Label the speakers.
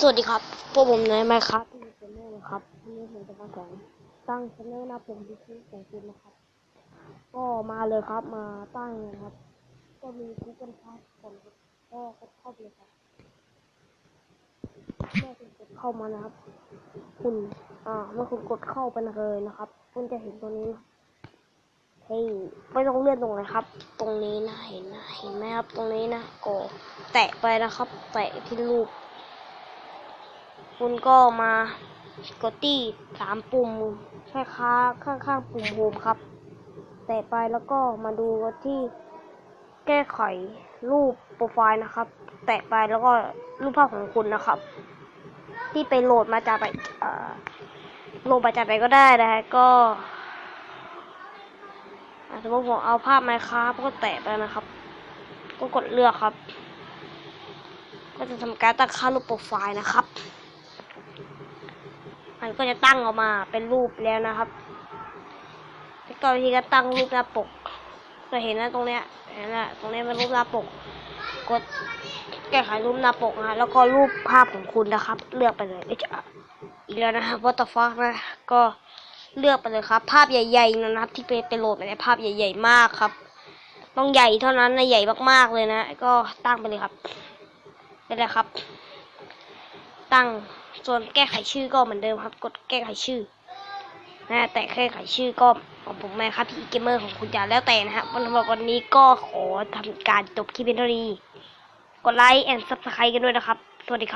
Speaker 1: สวัสดีครับ พวกผมในไมครับมีเกมเมอร์นะครับวันนี้ผมจะมาสอนตั้งช anel หน้าผมดิสนีย์ของคุณนะครับ ก็มาเลยครับ มาตั้งเลยครับ ก็มี Google Plus คนก็กดเข้าไปครับเมื่อคุณกดเข้ามานะครับ คุณ อ่า เมื่อคุณกดเข้าไปเลยนะครับ คุณจะเห็นตัวนี้นะเฮ้ยไม่ต้องเลื่อนตรงไหนครับ ตรงนี้นะ เห็นนะ เห็นไหมครับ ตรงนี้นะก็แตะไปนะครับ แตะที่รูป คุณก็มากดที่สามปุ่มคล้ายๆข้างๆปุ่มโฮมครับ แตะไปแล้วก็มาดูที่แก้ไขรูปโปรไฟล์นะครับ แตะไปแล้วก็รูปภาพของคุณนะครับ ที่ไปโหลดมาจากไหนเอ่อโหลดมาจากไหนก็ได้นะฮะก็สมมติผมเอาภาพไมค์ครับก็แตะไปนะครับ ก็กดเลือกครับ ก็จะทำการตั้งค่ารูปโปรไฟล์นะครับ มันก็จะตั้งออกมาเป็นรูปแล้วนะครับแล้วก็วิธีการตั้งรูปหน้าปกก็เห็นนะตรงเนี้ยเห็นนะตรงเนี้ยเป็นรูปหน้าปก กดแก้ไขรูปหน้าปกนะแล้วก็รูปภาพของคุณนะครับ เลือกไปเลยเอ้ยจะอีกแล้วนะครับวัตฟักนะก็เลือกไปเลยครับ ภาพใหญ่ๆนะครับ ที่ไปไปโหลดมาในภาพใหญ่ ๆ มากครับ ต้องใหญ่เท่านั้นนะใหญ่มากๆเลยนะ ก็ตั้งไปเลยครับไปเลยครับ ตั้ง ส่วนแก้ไขชื่อก็เหมือนเดิมครับ กดแก้ไขชื่อนะแต่แก้ไขชื่อก็ของผมแม่ครับพี่เกมเมอร์ของคุณจะแล้วแต่นะฮะวันสำหรับวันนี้ก็ขอทำการจบคลิปเป็นเท่านี้ กดไลค์แอนด์ซับสไครต์กันด้วยนะครับ สวัสดีครับ